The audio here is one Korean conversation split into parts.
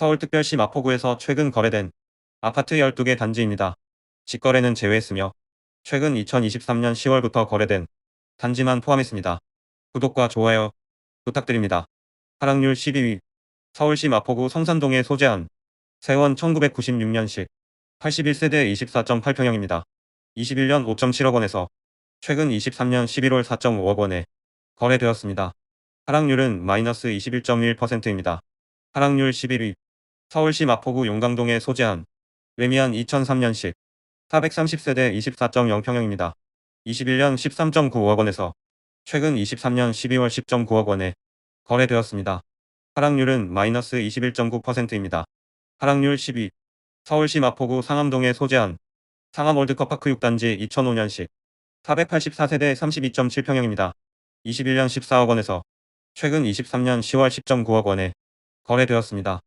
서울특별시 마포구에서 최근 거래된 아파트 12개 단지입니다. 직거래는 제외했으며 최근 2023년 10월부터 거래된 단지만 포함했습니다. 구독과 좋아요 부탁드립니다. 하락률 12위 서울시 마포구 성산동에 소재한 세원 1996년식 81세대 24.8평형입니다. 21년 5.7억 원에서 최근 23년 11월 4.5억 원에 거래되었습니다. 하락률은 마이너스 21.1%입니다. 하락률 11위 서울시 마포구 용강동에 소재한 레미안 2003년식 430세대 24.0평형입니다. 21년 13.9억 원에서 최근 23년 12월 10.9억 원에 거래되었습니다. 하락률은 마이너스 21.9%입니다. 하락률 10위 서울시 마포구 상암동에 소재한 상암 월드컵파크 6단지 2005년식 484세대 32.7평형입니다. 21년 14억 원에서 최근 23년 10월 10.9억 원에 거래되었습니다.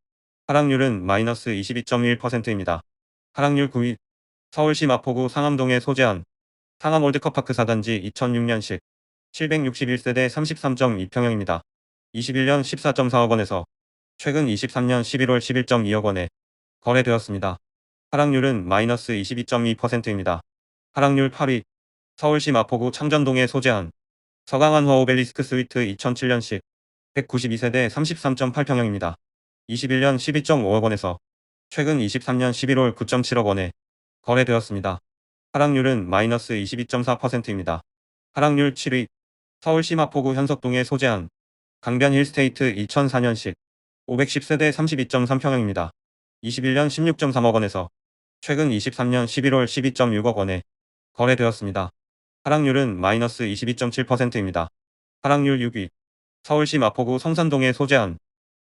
하락률은 마이너스 22.1%입니다. 하락률 9위 서울시 마포구 상암동에 소재한 상암 월드컵파크 4단지 2006년식 761세대 33.2평형입니다. 21년 14.4억 원에서 최근 23년 11월 11.2억 원에 거래되었습니다. 하락률은 마이너스 22.2%입니다. 하락률 8위 서울시 마포구 창전동에 소재한 서강한 허오벨리스크 스위트 2007년식 192세대 33.8평형입니다. 21년 12.5억 원에서 최근 23년 11월 9.7억 원에 거래되었습니다. 하락률은 마이너스 22.4%입니다. 하락률 7위 서울시 마포구 현석동에 소재한 강변 힐스테이트 2004년식 510세대 32.3평형입니다. 21년 16.3억 원에서 최근 23년 11월 12.6억 원에 거래되었습니다. 하락률은 마이너스 22.7%입니다. 하락률 6위 서울시 마포구 성산동에 소재한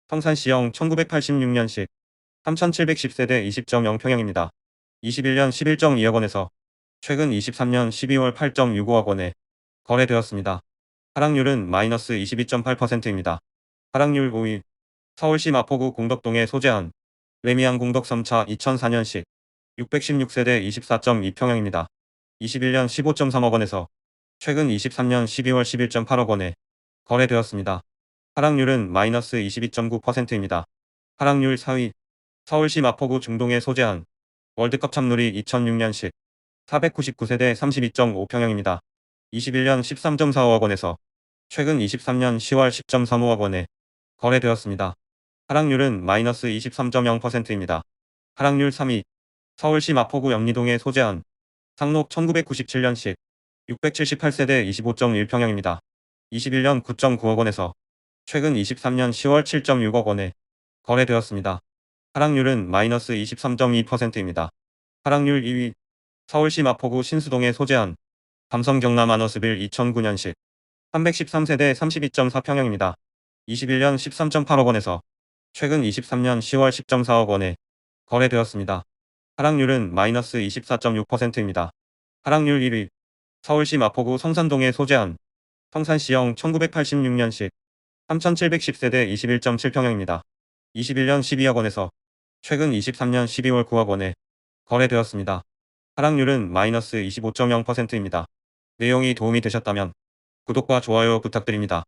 성산시형 1986년식 3710세대 20.0평형입니다. 21년 11.2억 원에서 최근 23년 12월 8.65억 원에 거래되었습니다. 하락률은 마이너스 22.8%입니다. 하락률 5위 서울시 마포구 공덕동에 소재한 레미안 공덕 3차 2004년식 616세대 24.2평형입니다. 21년 15.3억 원에서 최근 23년 12월 11.8억 원에 거래되었습니다. 하락률은 마이너스 22.9%입니다. 하락률 4위 서울시 마포구 중동에 소재한 월드컵 참누리 2006년식 499세대 32.5평형입니다. 21년 13.45억 원에서 최근 23년 10월 10.35억 원에 거래되었습니다. 하락률은 마이너스 23.0%입니다. 하락률 3위 서울시 마포구 영리동에 소재한 상록 1997년식 678세대 25.1평형입니다. 21년 9.9억 원에서 최근 23년 10월 7.6억 원에 거래되었습니다. 하락률은 마이너스 23.2%입니다. 하락률 2위 서울시 마포구 신수동에 소재한 삼성 경남 아너스빌 2009년식 313세대 32.4평형입니다. 21년 13.8억 원에서 최근 23년 10월 10.4억 원에 거래되었습니다. 하락률은 마이너스 24.6%입니다. 하락률 1위 서울시 마포구 성산동에 소재한 성산시형 1986년식 3710세대 21.7평형입니다. 21년 12억 원에서 최근 23년 12월 9억 원에 거래되었습니다. 하락률은 마이너스 25.0%입니다. 내용이 도움이 되셨다면 구독과 좋아요 부탁드립니다.